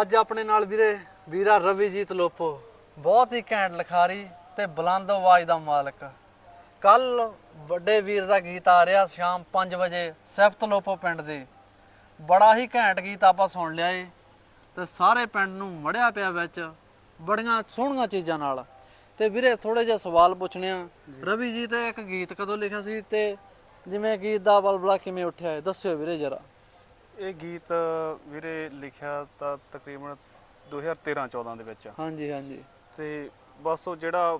ਅੱਜ ਆਪਣੇ ਨਾਲ ਵੀਰੇ ਵੀਰਾ ਰਵੀਜੀਤ ਲੋਪੋ। ਬਹੁਤ ਹੀ ਘੈਂਟ ਲਿਖਾਰੀ ਤੇ ਬੁਲੰਦ ਆਵਾਜ਼ ਦਾ ਮਾਲਕ। ਕੱਲ ਵੱਡੇ ਵੀਰ ਦਾ ਗੀਤ ਆ ਰਿਹਾ ਸ਼ਾਮ 5 ਵਜੇ ਸਿਫਤ ਲੋਪੋ ਪਿੰਡ ਦੇ। ਬੜਾ ਹੀ ਘੈਂਟ ਗੀਤ ਆਪਾਂ ਸੁਣ ਲਿਆ ਏ ਤੇ ਸਾਰੇ ਪਿੰਡ ਨੂੰ ਮੜਿਆ ਪਿਆ ਵਿੱਚ ਬੜੀਆਂ ਸੋਹਣੀਆਂ ਚੀਜ਼ਾਂ ਨਾਲ। ਤੇ ਵੀਰੇ ਥੋੜੇ ਜਿਹਾ ਸਵਾਲ ਪੁੱਛਣੇ ਆ। ਰਵੀ ਜੀ ਤੇ ਇੱਕ ਗੀਤ ਕਦੋਂ ਲਿਖਿਆ ਸੀ ਤੇ ਜਿਵੇਂ ਗੀਤ ਦਾ ਬਲਬਲਾ ਕਿਵੇਂ ਉੱਠਿਆ ਦੱਸਿਓ ਵੀਰੇ ਜਰਾ। ਇਹ ਗੀਤ ਵੀਰੇ ਲਿਖਿਆ ਤਾਂ ਤਕਰੀਬਨ 2013-14 ਦੇ ਵਿੱਚ। ਹਾਂਜੀ ਹਾਂਜੀ। ਤੇ ਬਸ ਉਹ ਜਿਹੜਾ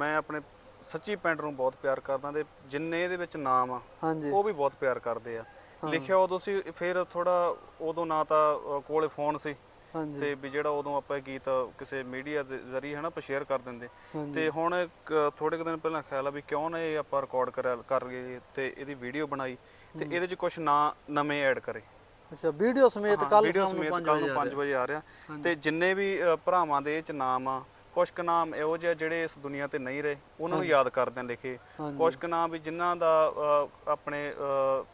ਮੈਂ ਆਪਣੇ ਸੱਚੀ ਪਿੰਡ ਨੂੰ ਬਹੁਤ ਪਿਆਰ ਕਰਦਾ ਤੇ ਜਿੰਨੇ ਇਹਦੇ ਵਿੱਚ ਨਾਮ ਆ ਹਾਂਜੀ। ਉਹ ਵੀ ਬਹੁਤ ਪਿਆਰ ਕਰਦੇ ਆ। ਲਿਖਿਆ ਉਦੋਂ ਸੀ ਫਿਰ ਥੋੜਾ ਉਦੋਂ ਨਾ ਤਾਂ ਕੋਲੇ ਫੋਨ ਸੀ। ਤੇ ਵੀ ਜਿਹੜਾ ਉਦੋਂ ਆਪਾਂ ਇਹ ਗੀਤ ਕਿਸੇ ਮੀਡੀਆ ਦੇ ਜ਼ਰੀਏ ਹਨਾ ਆਪਾਂ ਸ਼ੇਅਰ ਕਰ ਦਿੰਦੇ। ਤੇ ਹੁਣ ਥੋੜੇ ਕੁ ਦਿਨ ਪਹਿਲਾਂ ਖਿਆਲ ਆ ਵੀ ਕਿਉਂ ਨਾ ਇਹ ਆਪਾਂ ਰਿਕਾਰਡ ਕਰ ਕਰ ਗਏ ਤੇ ਇਹਦੀ ਵੀਡੀਓ ਬਣਾਈ ਤੇ ਇਹਦੇ 'ਚ ਕੁਝ ਨਾਂ ਨਵੇਂ ਐਡ ਕਰੇ। ਅੱਛਾ ਵੀਡੀਓ ਸਮੇਤ ਕੱਲ ਵੀਡੀਓ ਨੂੰ ਸਮੇਤ 5 ਕੱਲ ਵਜੇ ਨੂੰ 5 ਵਜੇ ਆ ਰਿਹਾ। ਤੇ ਜਿੰਨੇ ਵੀ ਅ, ਭਰਾਵਾਂ ਦੇ ਇਹ ਚ ਨਾਮ ਆ ਕੁਝ ਕੁ ਨਾਮ ਇਹੋ ਜਿਹੇ ਆ ਜਿਹੜੇ ਇਸ ਦੁਨੀਆ ਤੇ ਨਹੀਂ ਰਹੇ ਉਹਨਾਂ ਨੂੰ ਯਾਦ ਕਰਦੇ ਲਿਖੇ। ਹਾਂਜੀ। ਕੁਝ ਕੁ ਨਾਮ ਵੀ ਜਿਨ੍ਹਾਂ ਦਾ ਅ, ਆਪਣੇ ਅ,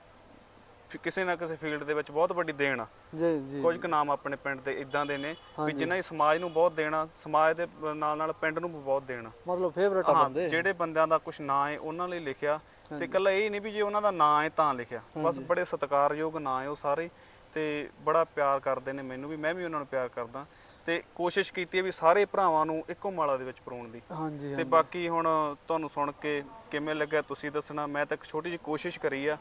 ਫਿ- ਕਿਸੇ ਨਾ ਕਿਸੇ ਫੀਲਡ ਦੇ ਵਿੱਚ ਬਹੁਤ ਵੱਡੀ ਦੇਣ ਆ। ਜੀ ਜੀ। ਕੁਝ ਕੁ ਨਾਮ ਆਪਣੇ ਪਿੰਡ ਦੇ ਇਦਾਂ ਦੇ ਨੇ ਵੀ ਜਿਨ੍ਹਾਂ ਦੀ ਸਮਾਜ ਨੂੰ ਬਹੁਤ ਦੇਣਾ ਸਮਾਜ ਦੇ ਨਾਲ ਨਾਲ ਪਿੰਡ ਨੂੰ ਵੀ ਬਹੁਤ ਦੇਣਾ ਮਤਲਬ ਫੇਵਰਟ ਆ ਹਾਂ ਬੰਦੇ। ਜਿਹੜੇ ਬੰਦਿਆਂ ਦਾ ਕੁਝ ਨਾਂ ਹੈ ਉਹਨਾਂ ਲਈ ਲਿਖਿਆ ਤੇ ਇਕੱਲਾ ਇਹ ਨਹੀਂ ਵੀ ਜੇ ਉਹਨਾਂ ਦਾ ਨਾਂ ਹੈ ਤਾਂ ਲਿਖਿਆ। ਬਸ ਬੜੇ ਸਤਿਕਾਰਯੋਗ ਨਾਂ ਹੈ ਉਹ ਸਾਰੇ ਤੇ ਬੜਾ ਪਿਆਰ ਕਰਦੇ ਨੇ ਮੈਨੂੰ ਵੀ ਮੈਂ ਵੀ ਉਹਨਾਂ ਨੂੰ ਪਿਆਰ ਕਰਦਾ। ਤੇ ਕੋਸ਼ਿਸ਼ ਕੀਤੀ ਹੈ ਵੀ ਸਾਰੇ ਭਰਾਵਾਂ ਨੂੰ ਇੱਕੋ ਮਾਲਾ ਦੇ ਵਿੱਚ ਪਰੋਣ ਦੀ। ਹਾਂਜੀ ਤੇ ਬਾਕੀ ਹੁਣ ਤੁਹਾਨੂੰ ਸੁਣ ਕੇ ਕਿਵੇਂ ਲੱਗਿਆ ਤੁਸੀਂ ਦੱਸਣਾ ਮੈਂ ਤਾਂ ਇੱਕ ਛੋਟੀ ਜਿਹੀ ਕੋਸ਼ਿਸ਼ ਕਰੀ ਆ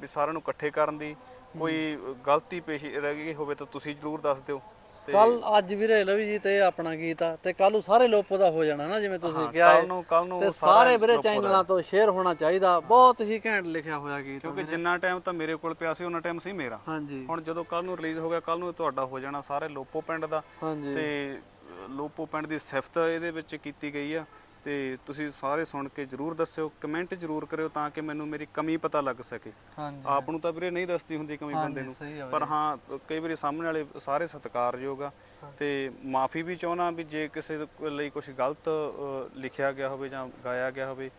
ਵੀ ਸਾਰਿਆਂ ਨੂੰ ਇਕੱਠੇ ਕਰਨ ਦੀ। ਕੋਈ ਗਲਤੀ ਪੇਸ਼ ਰਹਿ ਗਈ ਹੋਵੇ ਤਾਂ ਤੁਸੀਂ ਜਰੂਰ ਦੱਸ ਦਿਓ। ਕੱਲ ਅੱਜ ਵੀਰੇ ਲਵੀ ਜੀ ਤੇ ਇਹ ਆਪਣਾ ਗੀਤ ਆ ਤੇ ਕੱਲ ਨੂੰ ਸਾਰੇ ਲੋਪੋ ਦਾ ਹੋ ਜਾਣਾ ਨਾ ਜਿਵੇਂ ਤੁਸੀਂ ਕਿਹਾ ਕੱਲ। ਨੂੰ ਕੱਲ ਨੂੰ ਤੇ ਸਾਰਾ ਵੀਰੇ। ਚੈਨਲਾਂ ਤੋਂ ਸ਼ੇਅਰ ਹੋਣਾ ਚਾਹੀਦਾ। ਬਹੁਤ ਹੀ ਘੈਂਟ ਲਿਖਿਆ ਹੋਇਆ ਗੀਤ ਕਿਉਂਕਿ ਜਿੰਨਾ ਟਾਈਮ ਤਾਂ ਮੇਰੇ ਕੋਲ ਪਿਆ ਸੀ ਉਹਨਾਂ ਟਾਈਮ ਸੀ ਮੇਰਾ। ਹਾਂਜੀ। ਹੁਣ ਜਦੋਂ ਕੱਲ ਨੂੰ ਰਿਲੀਜ਼ ਹੋ ਗਿਆ ਕੱਲ ਨੂੰ ਤੁਹਾਡਾ ਹੋ ਜਾਣਾ ਸਾਰੇ ਲੋਪੋ ਪਿੰਡ ਦਾ। ਤੇ ਲੋਪੋ ਪਿੰਡ ਦੀ ਸਿਫਤ ਇਹਦੇ ਵਿੱਚ ਕੀਤੀ ਗਈ ਆ। ਤੇ ਤੁਸੀਂ ਸਾਰੇ ਸੁਣ ਕੇ ਜਰੂਰ ਦੱਸਿਓ ਕਮੈਂਟ ਜਰੂਰ ਕਰਿਓ ਤਾਂ ਕਿ ਮੈਨੂੰ ਮੇਰੀ ਕਮੀ ਪਤਾ ਲੱਗ ਸਕੇ। ਹਾਂਜੀ। ਆਪ ਨੂੰ ਤਾਂ ਵੀਰੇ ਨਹੀਂ ਦੱਸਦੀ ਹੁੰਦੀ ਕਮੀ ਬੰਦੇ ਨੂੰ ਪਰ ਹਾਂ ਕਈ ਵਾਰੀ ਸਾਹਮਣੇ ਵਾਲੇ ਸਾਰੇ ਸਤਿਕਾਰਯੋਗ ਆ ਤੇ ਮਾਫੀ ਵੀ ਚਾਹਣਾ ਵੀ ਜੇ ਕਿਸੇ ਲਈ ਕੁਝ ਗਲਤ ਲਿਖਿਆ ਗਿਆ ਹੋਵੇ ਜਾਂ ਗਾਇਆ ਗਿਆ ਹੋਵੇ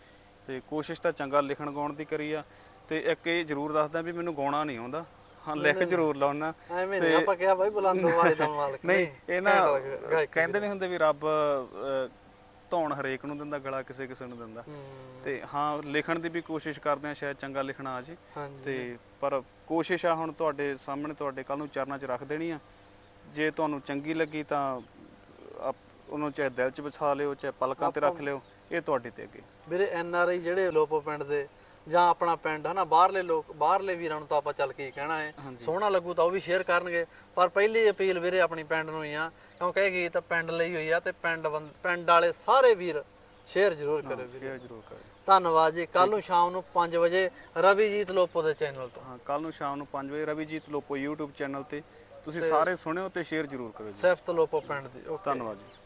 ਤੇ ਕੋਸ਼ਿਸ਼ ਤਾਂ ਚੰਗਾ ਲਿਖਣ ਗਾਉਣ ਦੀ ਕਰੀ ਆ। ਤੇ ਇੱਕ ਇਹ ਜਰੂਰ ਦੱਸਦਾ ਵੀ ਮੈਨੂੰ ਗਾਉਣਾ ਨਹੀਂ ਆਉਂਦਾ। ਹਾਂ ਲਿਖ ਜਰੂਰ ਲਾਉਣਾ। ਐਵੇਂ ਨਹੀਂ ਆਪਾਂ ਕਿਹਾ ਬਾਈ ਬੁਲੰਦ ਆਵਾਜ਼ ਦਾ ਮਾਲਕ ਨਹੀਂ ਇਹ ਨਾ ਕਹਿੰਦੇ ਨਹੀਂ ਹੁੰਦੇ ਵੀ ਰੱਬ ਧੌਣ ਹਰੇਕ ਨੂੰ ਦਿੰਦਾ ਗਲਾ ਕਿਸੇ ਕਿਸੇ ਨੂੰ ਦਿੰਦਾ। ਤੇ ਹਾਂ ਲਿਖਣ ਦੀ ਵੀ ਕੋਸ਼ਿਸ਼ ਕਰਦੇ ਆ ਸ਼ਾਇਦ ਚੰਗਾ ਲਿਖਣਾ ਆ ਜੇ। ਤੇ ਪਰ ਕੋਸ਼ਿਸ਼ ਆ ਹੁਣ ਤੁਹਾਡੇ ਸਾਹਮਣੇ ਤੁਹਾਡੇ ਕੱਲ ਨੂੰ ਚਰਨਾਂ 'ਚ ਰੱਖ ਦੇਣੀ ਆ। ਜੇ ਤੁਹਾਨੂੰ ਚੰਗੀ ਲੱਗੀ ਤਾਂ ਉਹਨੂੰ ਚਾਹੇ ਦਿਲ 'ਚ ਵਸਾ ਲਿਓ ਚਾਹੇ ਪਲਕਾਂ ਤੇ ਰੱਖ ਲਿਓ ਇਹ ਤੁਹਾਡੇ ਤੇ ਅੱਗੇ। ਵੀਰੇ ਐਨ ਆਰ ਆਈ ਜਿਹੜੇ ਲੋਪੋ ਪਿੰਡ ਦੇ ਜਾਂ ਆਪਣਾ ਪਿੰਡ ਹਨਾ ਬਾਹਰਲੇ ਲੋਕ ਬਾਹਰਲੇ ਵੀਰਾਂ ਨੂੰ ਤਾਂ ਆਪਾਂ ਚੱਲ ਕੇ ਹੀ ਕਹਿਣਾ ਹੈ। ਸੋਹਣਾ ਲੱਗੂ ਤਾਂ ਉਹ ਵੀ ਸ਼ੇਅਰ ਕਰਨਗੇ। ਪਰ ਪਹਿਲੀ ਅਪੀਲ ਵੀਰੇ ਆਪਣੀ ਪਿੰਡ ਨੂੰ ਹੀ ਆ। ਕਿਉਂਕਿ ਇਹ ਗੀਤ ਪਿੰਡ ਲਈ ਹੋਈ ਆ ਤੇ ਪਿੰਡ ਪਿੰਡ ਵਾਲੇ ਸਾਰੇ ਵੀਰ ਸ਼ੇਅਰ ਜ਼ਰੂਰ ਕਰਿਓ ਵੀਰੇ। ਸ਼ੇਅਰ ਜ਼ਰੂਰ ਕਰਿਓ। ਧੰਨਵਾਦ ਜੀ। ਕੱਲ ਨੂੰ ਸ਼ਾਮ ਨੂੰ 5 ਵਜੇ ਰਵੀਜੀਤ ਲੋਪੋ ਦੇ ਚੈਨਲ ਤੋਂ। ਹਾਂ ਕੱਲ ਨੂੰ ਸ਼ਾਮ ਨੂੰ 5 ਵਜੇ ਰਵੀਜੀਤ ਲੋਪੋ YouTube ਚੈਨਲ ਤੇ ਤੁਸੀਂ ਸਾਰੇ ਸੁਣਿਓ ਤੇ ਸ਼ੇਅਰ ਜ਼ਰੂਰ ਕਰਿਓ ਜੀ। ਸਿਫਤ ਲੋਪੋ ਪਿੰਡ ਦੀ। ਧੰਨਵਾਦ ਜੀ।